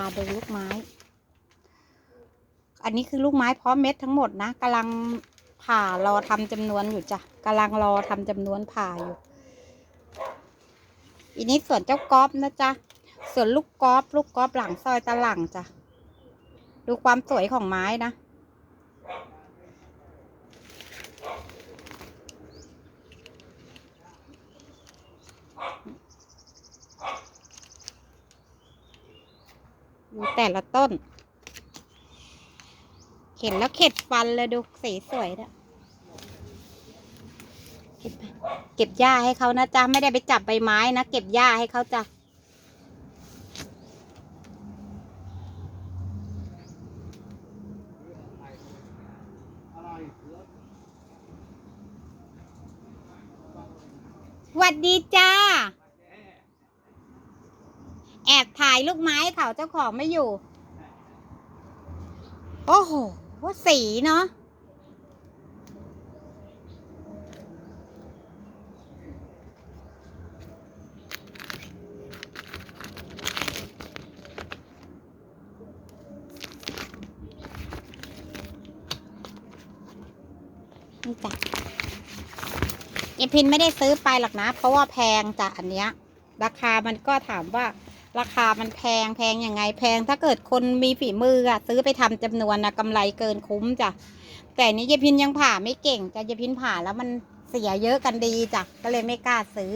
าดูลูกไม้ อันนี้คือลูกไม้พร้อมเม็ดทั้งหมดนะกำลังผ่ารอทำจำนวนอยู่จ้ะกำลังรอทำจำนวนผ่าอยู่ อันนี้ส่วนเจ้ากอล์ฟนะจ๊ะส่วนลูกกอล์ฟลูกกอล์ฟหลังซอยตะหลังจ้ะดูความสวยของไม้นะ ดูแต่ละต้น เห็นแล้วเข็ดฟันเลยดูสีสวยนะเก็บเก็บหญ้าให้เขานะจ๊ะ ไม่ได้ไปจับใบไม้นะ เก็บหญ้าให้เขาจ้ะหวัดดีจ้า แอบถ่ายลูกไม้เขาเจ้าของไม่อยู่ โอ้โหว่าสีเนาะนี่จ้ะเอพินไม่ได้ซื้อไปหรอกนะ เพราะว่าแพงจ้ะอันเนี้ย ราคามันก็ถามว่า ราคามันแพงแพงยังไง แพงถ้าเกิดคนมีฝีมืออะซื้อไปทำจำนวนนะกำไรเกินคุ้มจ้ะแต่นี้ยายพินยังผ่าไม่เก่งจ้ะยายพินผ่าแล้วมันเสียเยอะกันดีจ้ะก็เลยไม่กล้าซื้อ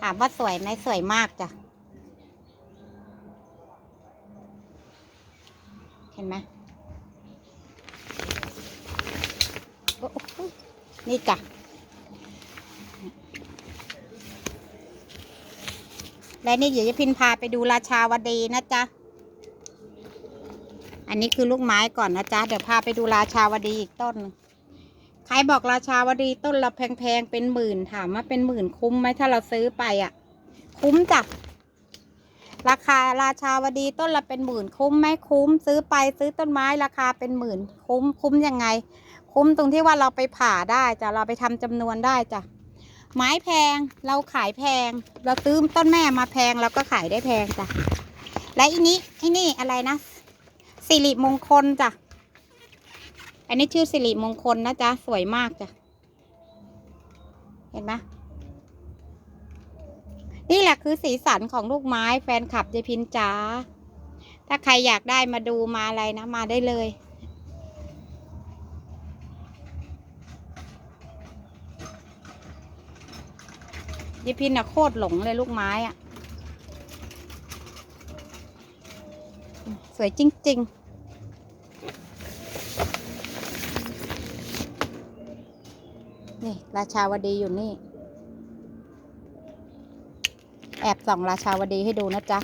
ถามว่าสวยไหมสวยมากจ้ะเห็นไหมนี่จ้ะ และนี่เดี๋ยวจะพินพาไปดูราชาวดีนะจ๊ะ อันนี้คือลูกไม้ก่อนนะจ๊ะ เดี๋ยวพาไปดูราชาวดีอีกต้น ใครบอกราชาวดีต้นละแพงๆเป็นหมื่นถามว่าเป็นหมื่นคุ้มไหมถ้าเราซื้อไปอะ คุ้มจ้ะราคาราชาวดีต้นละเป็นหมื่นคุ้มไหมคุ้ม ซื้อไปซื้อต้นไม้ราคาเป็นหมื่น คุ้มคุ้มยังไง คุ้มตรงที่ว่าเราไปผ่าได้จ้ะเราไปทำจำนวนได้จ้ะ ไม้แพงเราขายแพง เราซื้อต้นแม่มาแพงเราก็ขายได้แพงจ้ะและอีนี้ไอ้นี่อะไรนะสิริมงคลจ้ะอันนี้ชื่อสิริมงคลนะจ๊ะสวยมากจ้ะเห็นไหมนี่แหละคือสีสันของลูกไม้แฟนคลับเจพินจ๋าถ้าใครอยากได้มาดูมาอะไรนะมาได้เลย ยายพินอะโคตรหลงเลยลูกไม้อะสวยจริง ๆนี่ ราชาวดีอยู่นี่ แอบส่องราชาวดีให้ดูนะจ๊ะ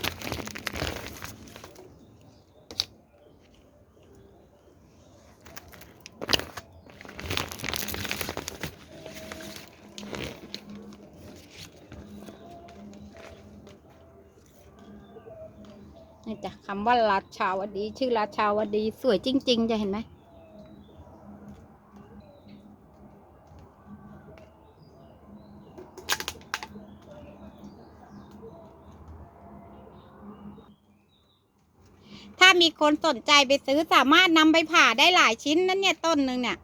นี่จ้ะคำว่าราชาวดี ชื่อราชาวดีสวยจริง ๆ จะเห็นไหมถ้ามีคนสนใจไปซื้อสามารถนำไปผ่าได้หลายชิ้นนั่นเนี่ยต้นหนึ่งเนี่ย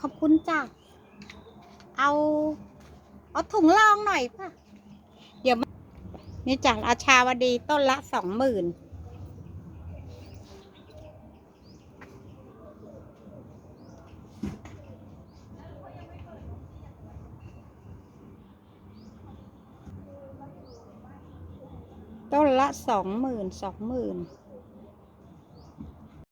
ขอบคุณจ้ะ เอา เอาถุงรองหน่อยป่ะ นี่จากราชาวดีต้นละสองหมื่นต้นละสองหมื่นสองหมื่น